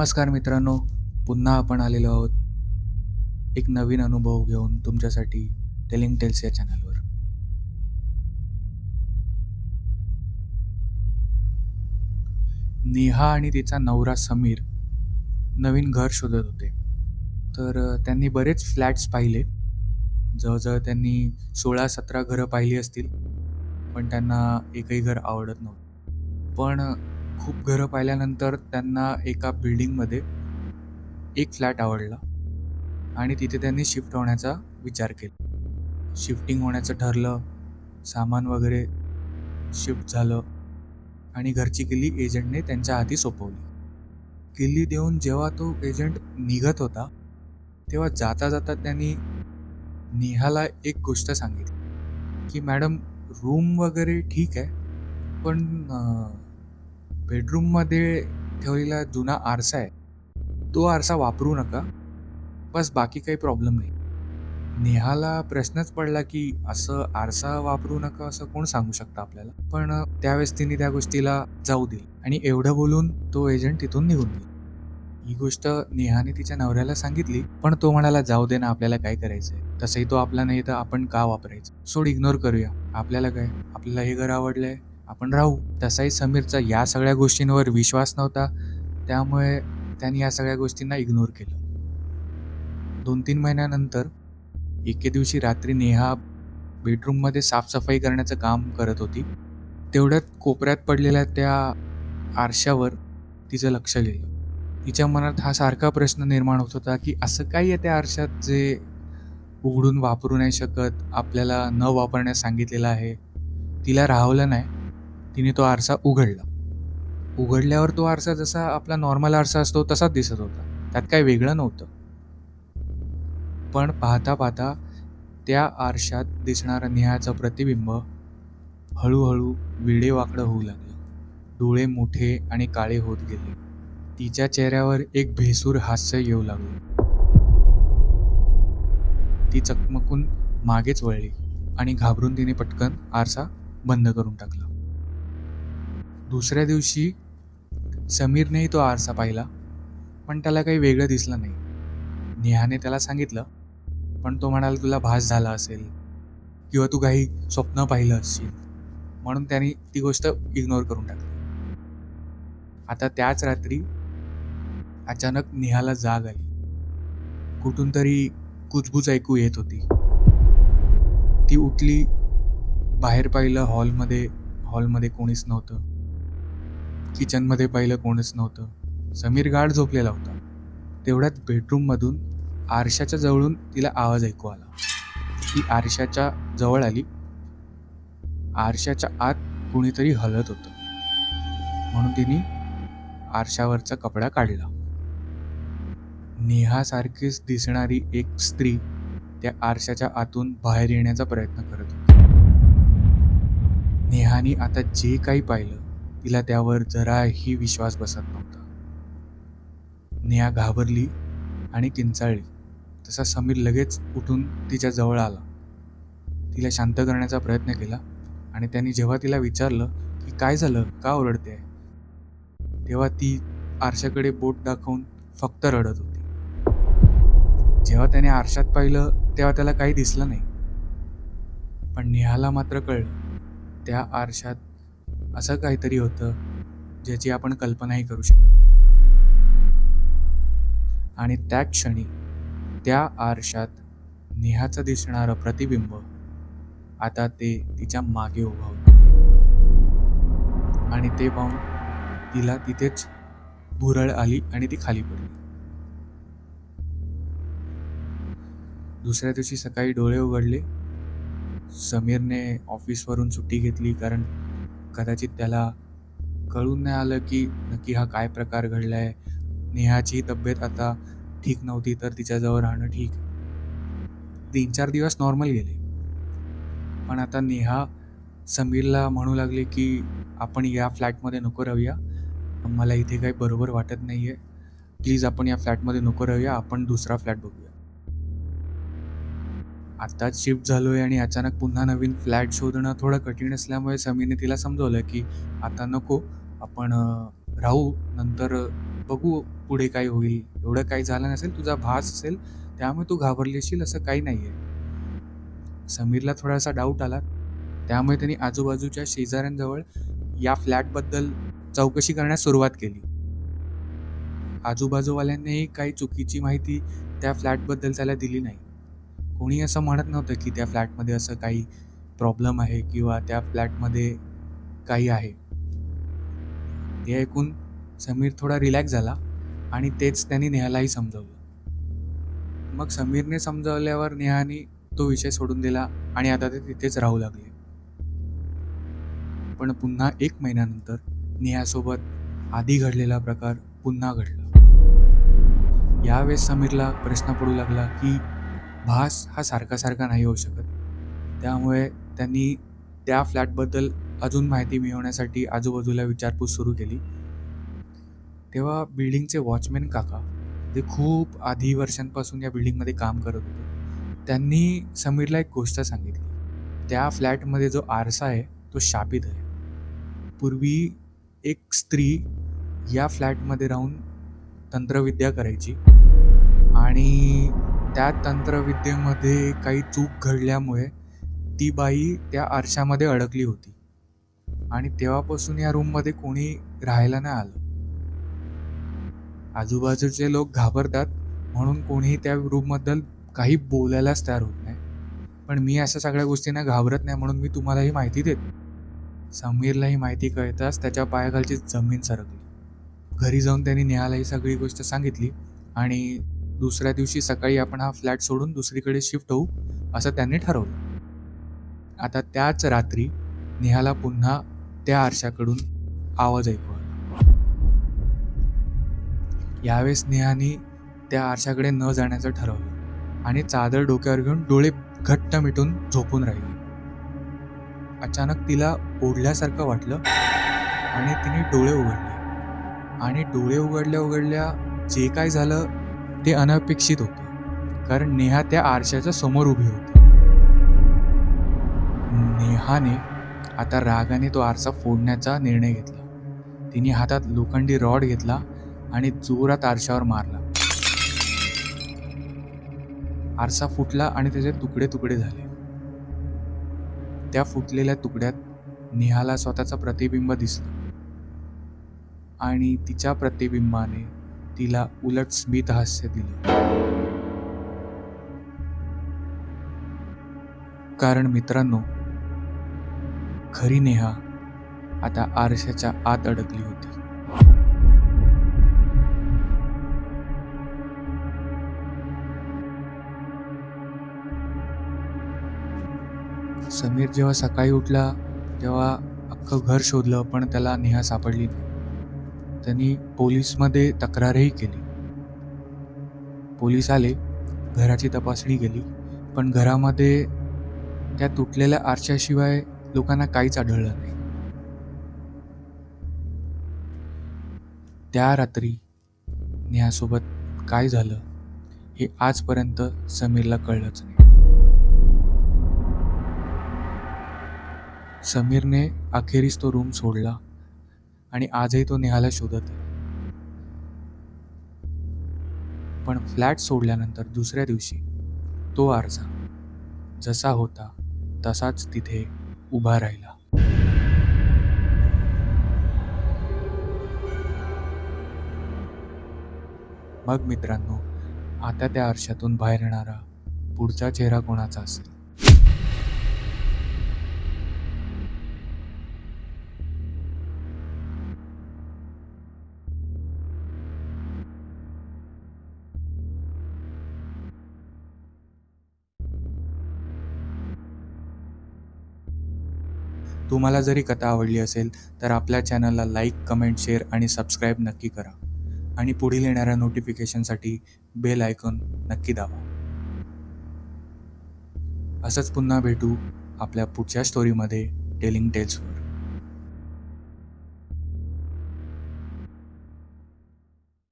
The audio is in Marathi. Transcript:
नमस्कार मित्रांनो पुन्हा आपण आलेलो आहोत एक नवीन अनुभव घेऊन तुमच्यासाठी टेलिंग टेल्स या चॅनलवर नेहा आणि तिचा नवरा समीर नवीन घर शोधत होते. तर त्यांनी बरेच फ्लॅट्स पाहिले. जवळजवळ त्यांनी सोळा सतरा घरं पाहिली असतील पण त्यांना एकही घर आवडत नव्हतं. पण खूप घरं पाहिल्यानंतर त्यांना एका बिल्डिंगमध्ये एक फ्लॅट आवडला आणि तिथे त्यांनी शिफ्ट होण्याचा विचार केला. शिफ्टिंग होण्याचं ठरलं सामान वगैरे शिफ्ट झालं आणि घरची किल्ली एजंटने त्यांच्या हाती सोपवली. किल्ली देऊन जेव्हा तो एजंट निघत होता तेव्हा जाता जाता त्यांनी नेहाला एक गोष्ट सांगितली की मॅडम रूम वगैरे ठीक आहे पण बेडरूममध्ये ठेवलेला जुना आरसा आहे. तो आरसा वापरू नका. बस बाकी काही प्रॉब्लेम नाही. नेहाला प्रश्नच पडला की असं आरसा वापरू नका असं कोण सांगू शकतं आपल्याला? पण त्यावेळेस तिने त्या गोष्टीला जाऊ दिली आणि एवढं बोलून तो एजंट तिथून निघून गेला. ही गोष्ट नेहाने तिच्या नवऱ्याला सांगितली पण तो म्हणाला जाऊ दे ना आपल्याला काय करायचंय? तसंही तो आपला नाही तर आपण का वापरायचं? सोड इग्नोर करूया. आपल्याला काय? आपल्याला हे घर आवडलंय. आपण राहू. तसाही समीरचा या सगळ्या गोष्टींवर विश्वास नव्हता. त्यामुळे त्यांनी या सगळ्या गोष्टींना इग्नोर केलं. दोन तीन महिन्यानंतर एके दिवशी रात्री नेहा बेडरूममध्ये साफसफाई करण्याचं काम करत होती. तेवढ्यात कोपऱ्यात पडलेल्या त्या आरशावर तिचं लक्ष गेलं. तिच्या मनात हा सारखा प्रश्न निर्माण होत होता की असं काय आहे त्या आरशात जे उघडून वापरू नाही शकत आपल्याला न वापरण्यास सांगितलेलं आहे? तिला राहवलं नाही. तिने तो आरसा उघडला. उघडल्यावर तो आरसा जसा आपला नॉर्मल आरसा असतो तसाच दिसत होता. त्यात काही वेगळं नव्हतं. पण पाहता पाहता त्या आरशात दिसणारं नेहाचं प्रतिबिंब हळूहळू वेडेवाकडं होऊ लागलं. डोळे मोठे आणि काळे होत गेले. तिच्या चेहऱ्यावर एक भेसूर हास्य येऊ लागलं. ती चकमकून मागेच वळली आणि घाबरून तिने पटकन आरसा बंद करून टाकला. दुसऱ्या दिवशी समीरनेही तो आरसा पाहिला पण त्याला काही वेगळं दिसलं नाही. नेहाने त्याला सांगितलं पण तो म्हणाला तुला भास झाला असेल किंवा तू काही स्वप्न पाहिलं असशील. म्हणून त्याने ती गोष्ट इग्नोर करून टाकली. आता त्याच रात्री अचानक नेहाला जाग आली. कुठून तरी कुजबूज ऐकू येत होती. ती उठली बाहेर पाहिलं हॉलमध्ये हॉलमध्ये कोणीच नव्हतं. किचनमध्ये पाहिलं कोणीच नव्हतं. समीर गाढ झोपलेला होता. तेवढ्यात बेडरूममधून आरशाच्या जवळून तिला आवाज ऐकू आला. ती आरशाच्या जवळ आली. आरशाच्या आत कुणीतरी हलत होतं. म्हणून तिने आरशावरचा कपडा काढला. नेहासारखीच दिसणारी एक स्त्री त्या आरशाच्या आतून बाहेर येण्याचा प्रयत्न करत होती. नेहानी आता जे काही पाहिलं तिला त्यावर जराही विश्वास बसत नव्हता. नेहा घाबरली आणि किंचाळली. तसा समीर लगेच उठून तिच्या जवळ आला. तिला शांत करण्याचा प्रयत्न केला आणि त्यांनी जेव्हा तिला विचारलं की काय झालं का ओरडते तेव्हा ती आरशाकडे बोट दाखवून फक्त रडत होती. जेव्हा त्याने आरशात पाहिलं तेव्हा त्याला काही दिसलं नाही. पण नेहाला मात्र कळलं त्या आरशात असं काहीतरी होतं ज्याची आपण कल्पनाही करू शकत नाही. आणि त्या क्षणी त्या आरशात नेहाचं दिसणारं प्रतिबिंब आता ते तिच्यामागे उभं होतं. आणि ते पाहून तिला तिथेच भुरळ आली आणि ती खाली पडली. दुसऱ्या दिवशी सकाळी डोळे उघडले. समीरने ऑफिसवरून सुट्टी घेतली कारण कदाचित त्याला कळून नाही आलं की नक्की हा काय प्रकार घडलाय. नेहाची तब्येत आता ठीक नव्हती तर तिच्याजवळ राहणं ठीक. तीन चार दिवस नॉर्मल गेले. पण आता नेहा समीरला म्हणू लागले की आपण या फ्लॅटमध्ये नको राहूया. मला इथे काही बरोबर वाटत नाही आहे प्लीज आपण या फ्लॅटमध्ये नको राहूया. आपण दुसरा फ्लॅट बघूया. आत्ताच शिफ्ट झालो आहे आणि अचानक पुन्हा नवीन फ्लॅट शोधणं थोडं कठीण असल्यामुळे समीरने तिला समजवलं की आता नको आपण राहू नंतर बघू पुढे काय होईल. एवढं काही झालं नसेल तुझा भास असेल त्यामुळे तू घाबरली असं काही नाही आहे समीरला थोडासा डाऊट आला. त्यामुळे त्यांनी आजूबाजूच्या शेजाऱ्यांजवळ या फ्लॅटबद्दल चौकशी करण्यास सुरुवात केली. आजूबाजूवाल्यांनीही काही चुकीची माहिती त्या फ्लॅटबद्दल त्याला दिली नाही. कोणी असं म्हणत नव्हतं की त्या फ्लॅटमध्ये असं काही प्रॉब्लेम आहे किंवा त्या फ्लॅटमध्ये काही आहे. ते ऐकून समीर थोडा रिलॅक्स झाला आणि तेच त्यांनी नेहालाही समजावलं. मग समीरने समजावल्यावर नेहाने तो विषय सोडून दिला आणि आता ते तिथेच राहू लागले. पण पुन्हा एक महिन्यानंतर नेहासोबत आधी घडलेला प्रकार पुन्हा घडला. यावेळेस समीरला प्रश्न पडू लागला की भास हा सारखा सारखा नाही होऊ शकत. त्यामुळे त्यांनी त्या फ्लॅटबद्दल अजून माहिती मिळवण्यासाठी आजूबाजूला विचारपूस सुरू केली. तेव्हा बिल्डिंगचे वॉचमॅन काका ते खूप आधी वर्षांपासून या बिल्डिंगमध्ये काम करत होते त्यांनी समीरला एक गोष्ट सांगितली. त्या फ्लॅटमध्ये जो आरसा आहे तो शापित आहे. पूर्वी एक स्त्री या फ्लॅटमध्ये राहून तंत्रविद्या करायची आणि त्या तंत्रविद्येमध्ये काही चूक घडल्यामुळे ती बाई त्या आरशामध्ये अडकली होती. आणि तेव्हापासून या रूममध्ये कोणी राहायला नाही आलं. आजूबाजूचे लोक घाबरतात म्हणून कोणीही त्या रूमबद्दल काही बोलायलाच तयार होत नाही. पण मी अशा सगळ्या गोष्टींना घाबरत नाही म्हणून मी तुम्हाला ही माहिती देतो. समीरला ही माहिती कळताच त्याच्या पायाखालची जमीन सरकली. घरी जाऊन त्यांनी नेहाला ही सगळी गोष्ट सांगितली आणि दुसऱ्या दिवशी सकाळी आपण हा फ्लॅट सोडून दुसरीकडे शिफ्ट होऊ असं त्यांनी ठरवलं. आता त्याच रात्री नेहाला पुन्हा त्या आरशाकडून आवाज ऐकू यावेळेस नेहाने त्या आरशाकडे न जाण्याचं ठरवलं आणि चादर डोक्यावर घेऊन डोळे घट्ट मिटून झोपून राहिली. अचानक तिला ओढल्यासारखं वाटलं आणि तिने डोळे उघडले. आणि डोळे उघडल्या उघडल्या जे काय झालं ते अनपेक्षित होते कारण नेहा त्या आरशाच्या समोर उभी होती. नेहाने आता रागाने तो आरसा फोडण्याचा निर्णय घेतला. तिने हातात लोखंडी रॉड घेतला आणि जोरात आरशावर मारला. आरसा फुटला आणि त्याचे तुकडे तुकडे झाले. त्या फुटलेल्या तुकड्यात नेहाला स्वतःचं प्रतिबिंब दिसलं आणि तिच्या प्रतिबिंबाने तिला उलट स्मित हास्य दिले. कारण मित्रांनो खरी नेहा आता आरशाच्या आत अडकली होती. समीर जेव्हा सकाळी उठला तेव्हा अख्खं घर शोधलं पण त्याला नेहा सापडली नाही. त्यांनी पोलीसमध्ये तक्रारही केली. पोलीस आले घराची तपासणी केली पण घरामध्ये त्या तुटलेल्या आरशाशिवाय लोकांना काहीच आढळलं नाही. त्या रात्री नेहासोबत काय झालं हे आजपर्यंत समीरला कळलंच नाही. समीरने अखेरीस तो रूम सोडला. आणि आजही तो नेहाला शोधत आहे. पण फ्लॅट सोडल्यानंतर दुसऱ्या दिवशी तो आरसा जसा होता तसाच तिथे उभा राहिला. मग मित्रांनो आता त्या आरशातून बाहेर येणारा पुढचा चेहरा कोणाचा असेल? तुम्हाला जरी कथा आवडली असेल तर आपल्या चॅनलला लाईक कमेंट शेअर आणि सबस्क्राईब नक्की करा. आणि पुढील येणाऱ्या नोटिफिकेशनसाठी बेल आयकॉन नक्की दाबा. असंच पुन्हा भेटू आपल्या पुढच्या स्टोरीमध्ये टेलिंग टेल्सवर